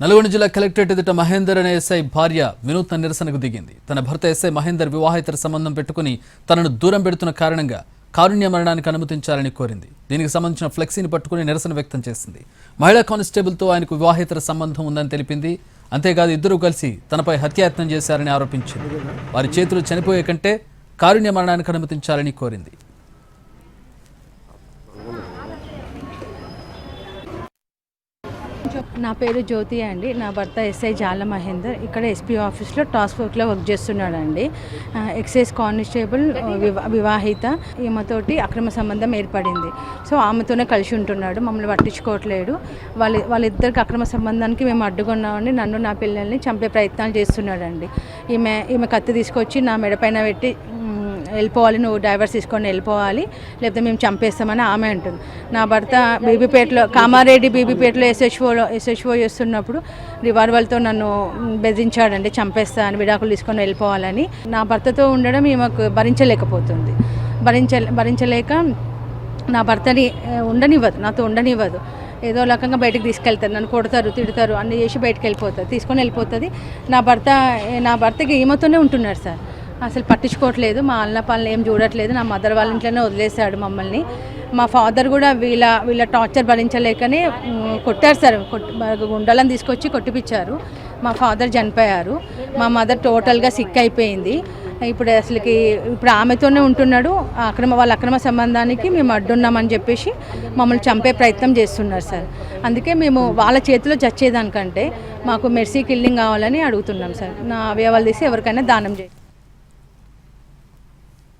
నల్గొండ జిల్లా కలెక్టరేట్ ఎదుట మహేందర్ అనే ఎస్ఐ భార్య వినూత్న నిరసనకు దిగింది. తన భర్త ఎస్ఐ మహేందర్ వివాహేతర సంబంధం పెట్టుకుని తనను దూరం పెడుతున్న కారణంగా కారుణ్య మరణానికి అనుమతించాలని కోరింది. దీనికి సంబంధించిన ఫ్లెక్సీని పట్టుకుని నిరసన వ్యక్తం చేసింది. మహిళా కానిస్టేబుల్తో ఆయనకు వివాహేతర సంబంధం ఉందని తెలిపింది. అంతేకాదు ఇద్దరూ కలిసి తనపై హత్యాయత్నం చేశారని ఆరోపించింది. వారి చేతులు చనిపోయే కంటే కారుణ్య మరణానికి అనుమతించాలని కోరింది. నా పేరు జ్యోతి అండి. నా భర్త ఎస్ఐ జాల మహేందర్. ఇక్కడ ఎస్పీ ఆఫీస్లో టాస్క్ ఫోర్స్లో వర్క్ చేస్తున్నాడండి. ఎక్సైజ్ కానిస్టేబుల్ వివాహిత. ఈమెతోటి అక్రమ సంబంధం ఏర్పడింది. సో ఆమెతోనే కలిసి ఉంటున్నాడు. మమ్మల్ని పట్టించుకోవట్లేడు. వాళ్ళ వాళ్ళిద్దరికి అక్రమ సంబంధానికి మేము అడ్డుకున్నామని నన్ను నా పిల్లల్ని చంపే ప్రయత్నాలు చేస్తున్నాడండి. ఈమె ఈమె కత్తి తీసుకొచ్చి నా మెడపైన పెట్టి వెళ్ళిపోవాలి నువ్వు డైవర్స్ తీసుకొని వెళ్ళిపోవాలి లేకపోతే మేము చంపేస్తామని ఆమె అంటుంది. నా భర్త బీబీపేటలో కామారెడ్డి బీబీపేటలో ఎస్హెచ్ఓలో ఎస్హెచ్ఓ చేస్తున్నప్పుడు రివాల్వర్తో నన్ను బెదిరించాడండి చంపేస్తా అని విడాకులు తీసుకొని వెళ్ళిపోవాలని. నా భర్తతో ఉండడం ఈమెకు భరించలేకపోతుంది. భరించ భరించలేక నా భర్తని ఉండనివ్వదు నాతో ఉండనివ్వదు. ఏదో రకంగా బయటకు తీసుకెళ్తారు నన్ను కొడతారు తిడతారు అన్ని చేసి బయటకు వెళ్ళిపోతారు తీసుకొని వెళ్ళిపోతుంది. నా భర్త నా భర్తకి ఈమెతోనే ఉంటున్నాడు సార్. అసలు పట్టించుకోవట్లేదు. మా అన్న పనులు ఏం చూడట్లేదు. నా మదర్ వాళ్ళ ఇంట్లోనే వదిలేశాడు మమ్మల్ని. మా ఫాదర్ కూడా వీళ్ళ వీళ్ళ టార్చర్ భరించలేకనే కొట్టారు సార్. కొట్టి గుండెలను తీసుకొచ్చి కొట్టిపించారు మా ఫాదర్ చనిపోయారు. మా మదర్ టోటల్గా సిక్ అయిపోయింది. ఇప్పుడు అసలుకి ఇప్పుడు ఆమెతోనే ఉంటున్నాడు. అక్రమ వాళ్ళ అక్రమ సంబంధానికి మేము అడ్డున్నామని చెప్పేసి మమ్మల్ని చంపే ప్రయత్నం చేస్తున్నారు సార్. అందుకే మేము వాళ్ళ చేతిలో చచ్చేదానికంటే మాకు మెర్సీ కిల్లింగ్ కావాలని అడుగుతున్నాం సార్. నా అవయవాలు తీసి ఎవరికైనా దానం చేయాలి